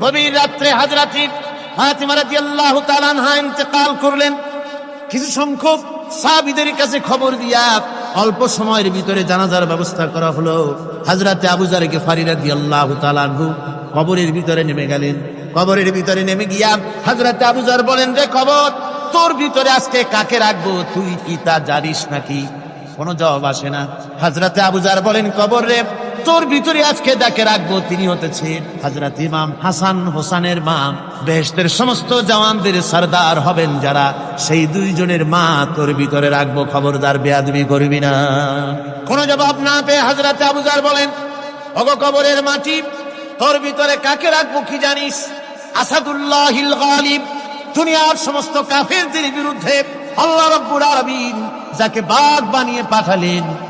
গভীর রাত্রে হাজরাতি অল্প সময়ের ভিতরে জানাজার ব্যবস্থা করা হলো। হাজরাতে কবরের ভিতরে নেমে গেলেন। কবরের ভিতরে নেমে গিয়া হাজরাতে আবু জার বলেন, রে কবর তোর ভিতরে আজকে কাকে রাখব? তুই কি তা জানিস নাকি? কোনো জবাব আসে না। হাজরাতে আবুজার বলেন, কবর রে তোর ভিতরে আজকে যাকে রাখব, তিনি হতেছেন হাজরাত ইমাম হাসান হোসানের মা। বেহেশতের সমস্ত জওয়ানদের সর্দার হবেন যারা, সেই দুইজনের মা তোর ভিতরে রাখব, খবরদার বেয়াদবি করবি না। কোনো জবাব না পেয়ে হাজরাতে আবুজার বলেন অগ কবরের মাটি, তোর ভিতরে কাকে রাখব কি জানিস? আসাদুল্লাহ গালিব, দুনিয়ার সমস্ত কাফেরদের বিরুদ্ধে আল্লাহ রব্বুল আলামিন যাকে বাঘ বানিয়ে পাঠালেন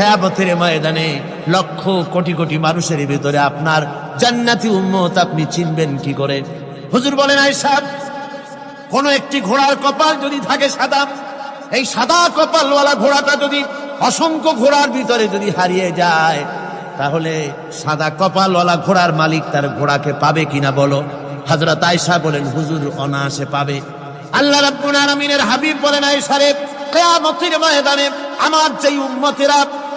কিয়ামতের ময়দানে লক্ষ কোটি কোটি মানুষের ভিতরে আপনার জান্নাতি উম্মত আপনি চিনবেন কি করে? হুজুর বলেন আয়েশা কোন একটি ঘোড়ার কপাল যদি থাকে সাদা, এই সাদা কপালওয়ালা ঘোড়াটা যদি অসংখ্য ঘোড়ার ভিতরে যদি হারিয়ে যায়, তাহলে সাদা কপালওয়ালা ঘোড়ার মালিক তার ঘোড়াকে পাবে কিনা বলো? হযরত আয়েশা বলেন, হুজুর অনায়াসে পাবে। আল্লাহ রাব্বুল আলামিনের হাবিব বলেন, আয়েশা রে, কিয়ামতের ময়দানে আমার যেই উম্মতেরা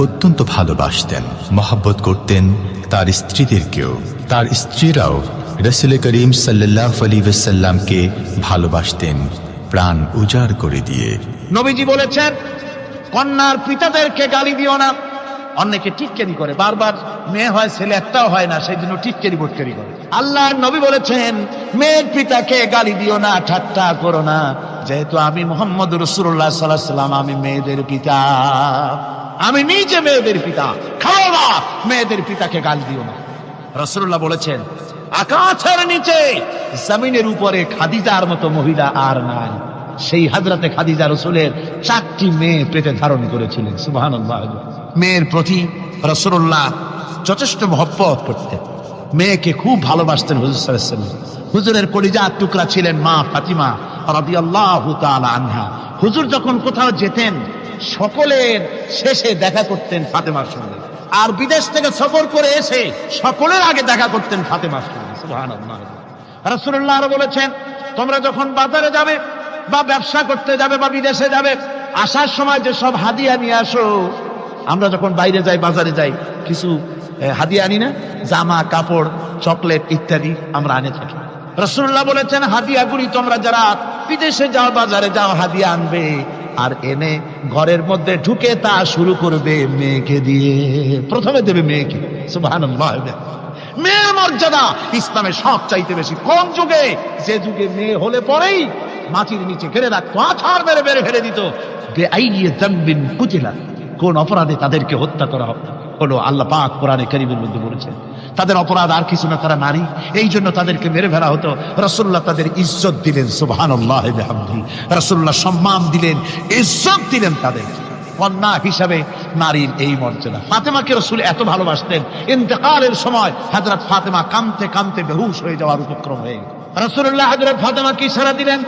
অত্যন্ত ভালোবাসতেন, মহাব্বত করতেন তার স্ত্রীদেরকেও। তার স্ত্রীরাও রসুল করিম সাল্লাহ আলী সাল্লামকে ভালোবাসতেন, প্রাণ উজাড় করে দিয়ে। নবীজি বলেছেন, কন্যার পিতাদেরকে গালি দিও না। অনেকে টিটকারি করে। বারবার মেয়ে হয়, ছেলে একটাও হয় না, সেই জন্য টিটকারি বটকারি করে। আল্লাহ নবী বলেছেন, মেয়ের পিতাকে গালি দিও না, ঠাট্টা করো না। যেহেতু আমি মোহাম্মদ রসুল্লাহ সাল্লাহ সাল্লাম আমি মেয়েদের পিতা। আমি নিজে মেয়েদের পিতা। খাও না, মেয়েদের পিতাকে গালি দিও না। রসুল্লাহ বলেছেন, আকাশের নিচে জমিনের উপরে খাদিজার মতো মহিলা আর নাই। সেই হাজরাতে খাদিজা রসুলের চারটি মেয়ে পেটে ধারণ করেছিলেন সুবাহ মেয়ের প্রতি রসুল্লাহ যথেষ্ট মহব্বত করতেন। মেয়েকে খুব ভালোবাসতেন হুজুর ওয়াসাল্লাম। হুজুরের কলিজার টুকরা ছিলেন মা ফাতিমা রাদিয়াল্লাহু তাআলা আনহা। হুজুর যখন কোথাও যেতেন, সকলের শেষে দেখা করতেন ফাতেমার সঙ্গে। আর বিদেশ থেকে সফর করে এসে সকলের আগে দেখা করতেন ফাতেমার সঙ্গে। রাসূলুল্লাহ আরও বলেছেন, তোমরা যখন বাজারে যাবে বা ব্যবসা করতে যাবে বা বিদেশে যাবে, আসার সময় যে সব হাদিয়া নিয়ে আসো। আমরা যখন বাইরে যাই, বাজারে যাই, কিছু হাদিয়া আনি না? জামা, কাপড়, চকলেট ইত্যাদি আমরা আনে থাকি। রসুল্লাহ বলেছেন, হাদিয়া হাদিয়াগুলি তোমরা যারা বিদেশে যাও, বাজারে যাও, হাদিয়া আনবে। আর এনে ঘরের মধ্যে ঢুকে তা শুরু করবে মেয়েকে দিয়ে। প্রথমে দেবে মেয়েকে। সুবহানাল্লাহ। মেয়ের মর্যাদা ইসলামের সব চাইতে বেশি কোন যুগে। যে যুগে মেয়ে হলে পরেই মাটির নিচে ঘেরে রাখতো, আছাড় মেরে বেড়ে ফেলে দিত। বেআইনিয়ে জাম্বিন কুচিলা কোন অপরাধে তাদেরকে হত্যা করা হলো, আল্লাহ পাক কোরআনে কারিমের মধ্যে বলেছেন। তাদের অপরাধ আর কিছু না, তারা নারী। এই জন্য তাদেরকে মেরে ফেলা হতো। রসুল্লাহ তাদের ইজ্জত দিলেন বিহামদি। রসুল্লাহ সম্মান দিলেন, ইজ্জত দিলেন তাদের। কন্যা হিসাবে নারীর এই মর্যাদা। ফাতেমাকে রসুল এত ভালোবাসতেন। ইন্তেকালের সময় হাজরত ফাতেমা কামতে কামতে বেহুশ হয়ে যাওয়ার উপক্রম হয়ে রসুল্লাহ হাজরত ফাতেমা কি সারা দিলেন।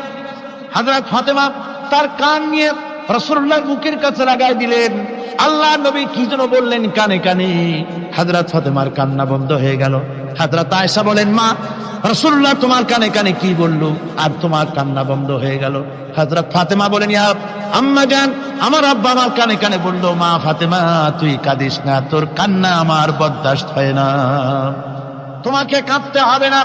হাজরত ফাতেমা তার কান নিয়ে রসুল্লাহর মুখের কাছে লাগাই দিলেন। আল্লাহ নবী কি যেন বললেন কানে কানে। হাজরত ফাতেমার কান্না বন্ধ হয়ে গেল। হাজরত আয়সা বলেন, মা রসুল্লাহ তোমার কানে কানে কি বলল? আর তোমার কান্না বন্ধ হয়ে গেল। হাজরত ফাতেমা বলেন আম্মা জান, আমার আব্বা আমার কানে কানে বলল, মা ফাতেমা, তুই কাঁদিস না, তোর কান্না আমার বরদাস্ত হয় না। তোমাকে কাঁদতে হবে না।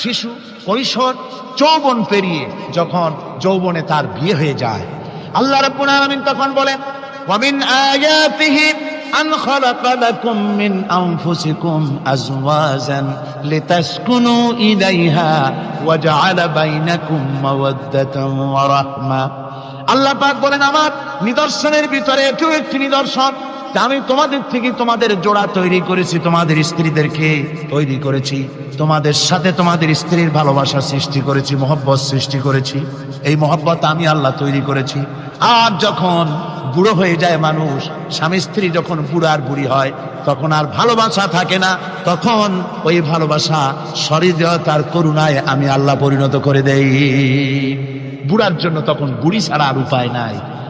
শিশু, কৈশোর, যৌবন পেরিয়ে যখন যৌবনে তার বিয়ে হয়ে যায়। আল্লাহ রাব্বুল আলামিন তখন বলেন, ওয়ামিন আয়াতিহি আল্লাহ পাক বলেন, আমার নিদর্শনের ভিতরে এটিও একটি নিদর্শন আমি তোমাদের থেকে তোমাদের জোড়া তৈরি করেছি, তোমাদের স্ত্রীদেরকে তৈরি করেছি, তোমাদের সাথে তোমাদের স্ত্রীর ভালোবাসা সৃষ্টি করেছি, মহব্বত সৃষ্টি করেছি। এই মহব্বত আমি আল্লাহ তৈরি করেছি। আর যখন বুড়ো হয়ে যায় মানুষ, স্বামী স্ত্রী যখন বুড়ো আর বুড়ি হয়, তখন আর ভালোবাসা থাকে না। তখন ওই ভালোবাসা সরিদতার করুণায় আমি আল্লাহ পরিণত করে দেই। বুড়ার জন্য তখন বুড়ি ছাড়া আর উপায় নাই।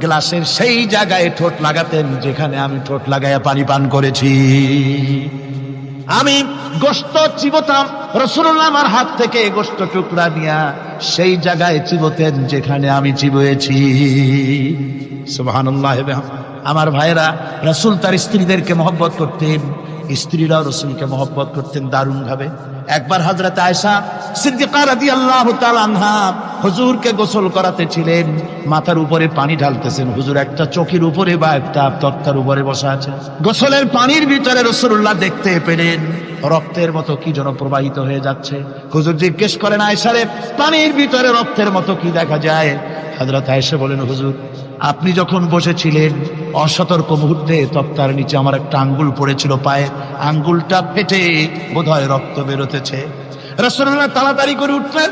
গ্লাসের সেই জায়গায় ঠোঁট লাগাতেন যেখানে আমি ঠোঁট লাগাইয়া পানি পান করেছি। আমি গোস্ত চিবতাম, রসুল্লাহ আমার হাত থেকে গোস্ত টুকরা নিয়া সেই জায়গায় চিবতেন যেখানে আমি চিবয়েছি। সুবহানাল্লাহ আমার ভাইরা রসুল তার স্ত্রীদেরকে মহব্বত করতেন, স্ত্রীরাও রসুলকে মহব্বত করতেন দারুণ ভাবে একবার হাজরত আয়সা সিদ্দিকা তাআলা আনহা হুজুরকে গোসল করাতে ছিলেন। মাথার উপরে পানি ঢালতেছেন। হুজুর একটা চোখের উপরে বা একটা তক্তার উপরে বসা আছে। গোসলের পানির ভিতরে রসুল্লাহ দেখতে পেলেন। রক্তের মতো কি যেন প্রবাহিত হয়ে যাচ্ছে। হুজুর জিজ্ঞেস করেন আয়সারে পানির ভিতরে রক্তের মতো কি দেখা যায়? হাজরত আয়েশা বলেন, হুজুর, আপনি যখন বসেছিলেন, অসতর্ক মুহূর্তে তক্তার নিচে আমার একটা আঙ্গুল পড়েছিল পায়ে। আঙ্গুলটা ফেটে বোধহয় রক্ত বেরোতেছে। রসুল্লাহ তাড়াতাড়ি করে উঠলেন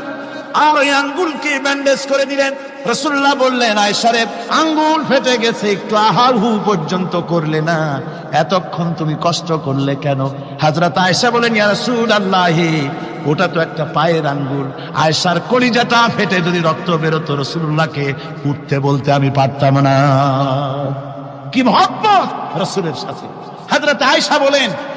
আর ওই আঙ্গুলকে ব্যান্ডেজ করে দিলেন। রসুল্লাহ বললেন আয়সারে আঙ্গুল ফেটে গেছে, একটু আহার হু পর্যন্ত করলে না। এতক্ষণ তুমি কষ্ট করলে কেন? হাজরত আয়সা বলেন, ইয়া রসুল আল্লাহে ওটা তো একটা পায়ের আঙ্গুল। আয়সার কলিজাটা ফেটে যদি রক্ত বেরোতো রসুল্লাহকে উঠতে বলতে আমি পারতাম না। কি মহব্বত রসুলের সাথে। হাজরত আয়সা বলেন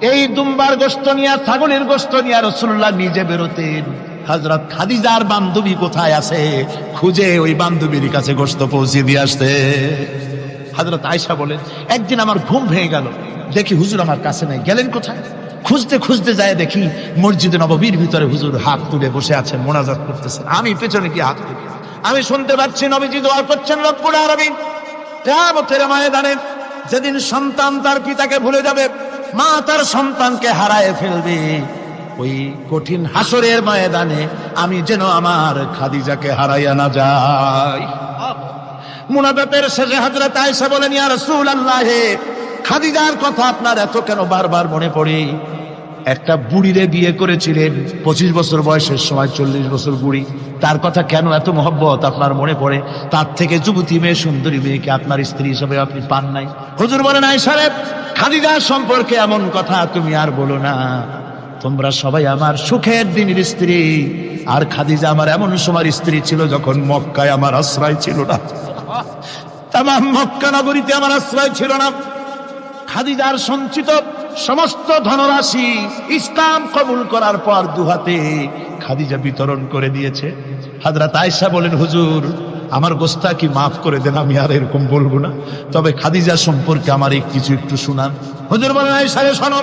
এই দুম্বার গোস্ত নিয়ে, ছাগলের গোস্ত নিয়ে রসুল্লাহ নিজে বেরোতেন। হজরত খাদিজার বান্ধবী কোথায় আছে? খুঁজে ওই বান্ধবীর কাছে গোস্ত পৌঁছে দিয়ে আসতে। হজরত আয়সা বলেন, একদিন আমার ঘুম ভেঙে গেল। দেখি হুজুর আমার কাছে নাই। গেলেন কোথায়? খুঁজতে খুঁজতে যায় দেখি মসজিদে নববীর ভিতরে হুজুর হাত তুলে বসে আছেন, মোনাজাত করতেছেন। আমি পেছনে কি হাত তুলি। আমি শুনতে পাচ্ছি নবীজি দোয়া করছেন, রব্বুল আরবি ময়দানে যেদিন সন্তান তার পিতাকে ভুলে যাবে মা তার সন্তানকে হারায় ফেলবে। ওই কঠিন হাসরের ময়দানে আমি যেন আমার খাদিজাকে হারাইয়া না যাই। মুনাজাতের শেষে তাই সে বলেন, ইয়া রাসূল আল্লাহে খাদিজার কথা আপনার এত কেন বারবার মনে পড়ে? একটা বুড়িরে বিয়ে করেছিলেন, পঁচিশ বছর বয়সের সময় চল্লিশ বছর বুড়ি। তার কথা কেন এত মহব্বত আপনার মনে পড়ে? তার থেকে যুবতী মেয়ে, সুন্দরী মেয়েকে আপনার স্ত্রী হিসেবে আপনি পান নাই। হুজুর বলেন, আয় সাহেব খাদিজার সম্পর্কে এমন কথা তুমি আর বলো না। তোমরা সবাই আমার সুখের দিনের স্ত্রী। আর খাদিজা আমার এমন সময় স্ত্রী ছিল যখন মক্কায় আমার আশ্রয় ছিল না। তাম মক্কা নগরীতে আমার আশ্রয় ছিল না। খাদিজার সঞ্চিত সমস্ত ধনরাশি ইসলাম কবুল করার পর দুহাতে খাদিজা বিতরণ করে দিয়েছে। হাজরাত আয়সা বলেন, হুজুর, আমার গোস্তা কি মাফ করে দেন? আমি আর এরকম বলব না। তবে খাদিজা সম্পর্কে আমার কিছু একটু শুনান। হুজুর বলেন আয়সা শোনো।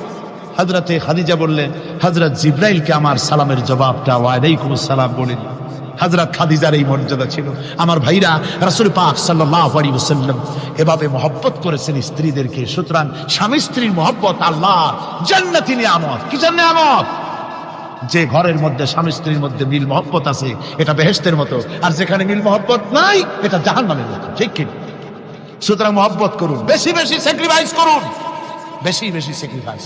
হজরতে খাদিজা বললেন হজরত জিব্রাইলকে আমার সালামের জবাবটা ওয়ালাইকুম সালাম বলে দিন হজরত খাদিজার এই মর্যাদা ছিল। আমার ভাইরা রাসুল পাক ওয়াসাল্লাম এভাবে মহব্বত করেছেন স্ত্রীদেরকে। সুতরাং স্বামী স্ত্রীর মহব্বত আল্লাহ জান্নাতি নিয়ামত। কি নিয়ামত? যে ঘরের মধ্যে স্বামী স্ত্রীর মধ্যে মিল মহব্বত আছে, এটা বেহেস্তের মতো। আর যেখানে মিল মহব্বত নাই, এটা জাহান্নামের মতো। ঠিক কি? সুতরাং মহব্বত করুন। বেশি বেশি স্যাক্রিফাইস করুন। বেশি বেশি স্যাক্রিফাইস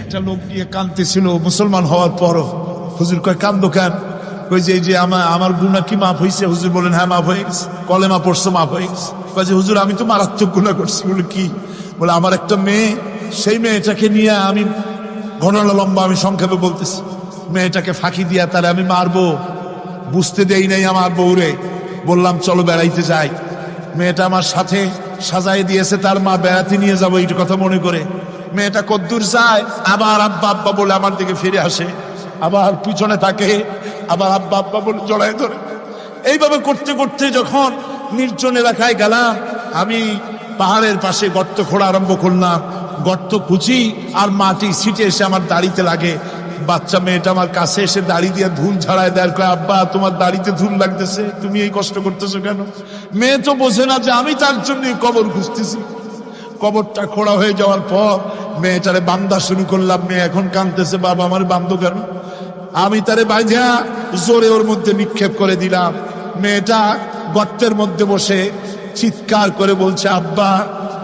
একটা লোক গিয়ে কাঁদতেছিল, মুসলমান হওয়ার পরও হুজুর কয় কান্দো কেন? কই যে যে আমার আমার গুণা কি মাফ হয়েছে হুজুর বলেন হ্যাঁ মাফ হয়ে গেছে। কলেমা পড়ছো, মাফ হয়ে গেছে। কয় যে, হুজুর, আমি তো মারাত্মক গুণা করছি। বলে, কি? বলে, আমার একটা মেয়ে, সেই মেয়েটাকে নিয়ে আমি ঘটনা লম্বা আমি সংক্ষেপে বলতেছি। মেয়েটাকে ফাঁকি দিয়া তাহলে আমি মারবো। বুঝতে দেই নাই আমার বউরে। বললাম, চলো বেড়াইতে যাই। মেয়েটা আমার সাথে সাজাই দিয়েছে, তার মা বেড়াতে নিয়ে যাব এইটা কথা মনে করে। মেয়েটা কদ্দূর যায় আবার আব্বা আব্বা বলে আমার দিকে ফিরে আসে। আবার পিছনে থাকে আবার আব্বা আব্বা বলে জড়ায় ধরে। এইভাবে করতে করতে যখন নির্জন এলাকায় গেলাম আমি পাহাড়ের পাশে গর্ত খোঁড়া আরম্ভ করলাম। গর্ত কুচি আর মাটি ছিটে এসে আমার দাড়িতে লাগে। বাচ্চা মেয়েটা আমার কাছে এসে দাড়ি দিয়ে ধুল ছাড়ায় দেয় কয়, আব্বা তোমার দাড়িতে ধুল লাগতেছে তুমি এই কষ্ট করতেছো কেন? মেয়ে তো বোঝে না যে আমি তার জন্য কবর খুঁজতেছি। কবরটা খোড়া হয়ে যাওয়ার পর মেয়েটারে বান্দা শুরু করলাম। মেয়ে এখন কাঁদতেছে, বাবা আমার বান্ধ কেন? আমি তারে বাইধা জোরে ওর মধ্যে নিক্ষেপ করে দিলাম। মেয়েটা গর্তের মধ্যে বসে চিৎকার করে বলছে, আব্বা,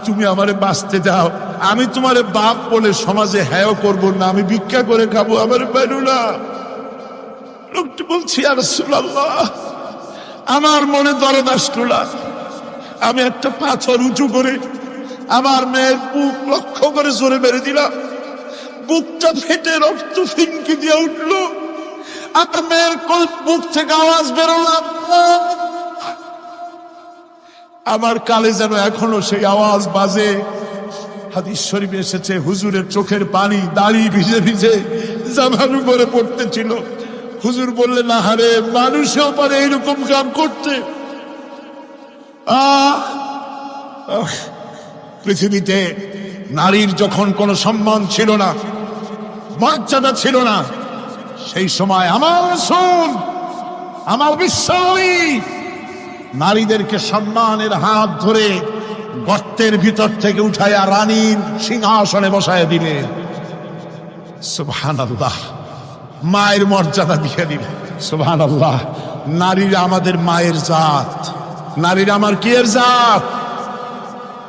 তুমি আমারে বাঁচতে দাও। আমি তোমারে বাপ বলে সমাজে হ্যাঁ করব না, আমি ভিক্ষা করে খাব আমার বেরু না লোকটি বলছি আর আমার মনে দরদ আসলো না। আমি একটা পাথর উঁচু করে আমার মেয়ের বুক লক্ষ্য করে জোরে মেরে দিলাম বুকটা ফেটে রক্ত ফিনকি দিয়ে উঠল। আমার মেয়ের বুক থেকে আওয়াজ বেরোলাম আমার কালে যেন এখনও সেই আওয়াজ বাজে। হাদিস শরীফে এসেছে হুজুরের চোখের পানি দাড়ি ভিজে ভিজে জামার উপরে পড়তেছিল। হুজুর বললেন না হারে মানুষেও পারে এরকম কাম করতে। আহ, পৃথিবীতে নারীর যখন কোনো সম্মান ছিল না, মর্যাদা ছিল না, সেই সময় আমার শুন আমার বিশ্বাসী নারীদেরকে সম্মানের হাত ধরে গর্তের ভিতর থেকে উঠাইয়া রানীর সিংহাসনে বসায় দিলে। সুবহান আল্লাহ মায়ের মর্যাদা দিয়ে দিলেন সুবহান আল্লাহ নারীরা আমাদের মায়ের জাত। নারীরা আমার কি এর জাত?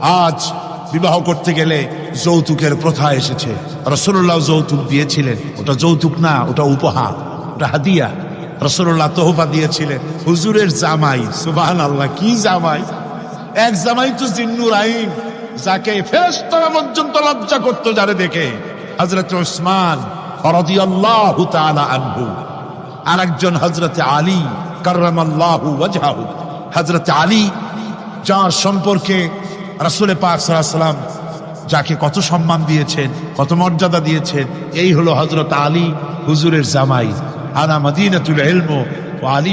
আজ বিবাহ করতে গেলে যৌতুকের প্রথা এসেছে। রসুল্লাহ যৌতুক দিয়েছিলেন। ওটা যৌতুক না, ওটা উপহার, ওটা হাদিয়া। রসুল্লাহ তোহফা দিয়েছিলেন। হুজুরের জামাই সুবাহান আল্লাহ কি জামাই? এক জামাই তো জিন্নুর আইন, যাকে ফেরেশতারা পর্যন্ত লজ্জা করতো যারে দেখে। হজরত ওসমান রাদিয়াল্লাহু তাআলা আনহু। আর একজন হযরত আলী কাররামাল্লাহু ওয়াজহাহু। হযরত আলী, যার সম্পর্কে রাসূল পাক সাল্লাম যাকে কত সম্মান দিয়েছেন, কত মর্যাদা দিয়েছেন, এই হলো হজরত আলী, হুজুরের জামাই। আনা মদিনাতুল ও আলী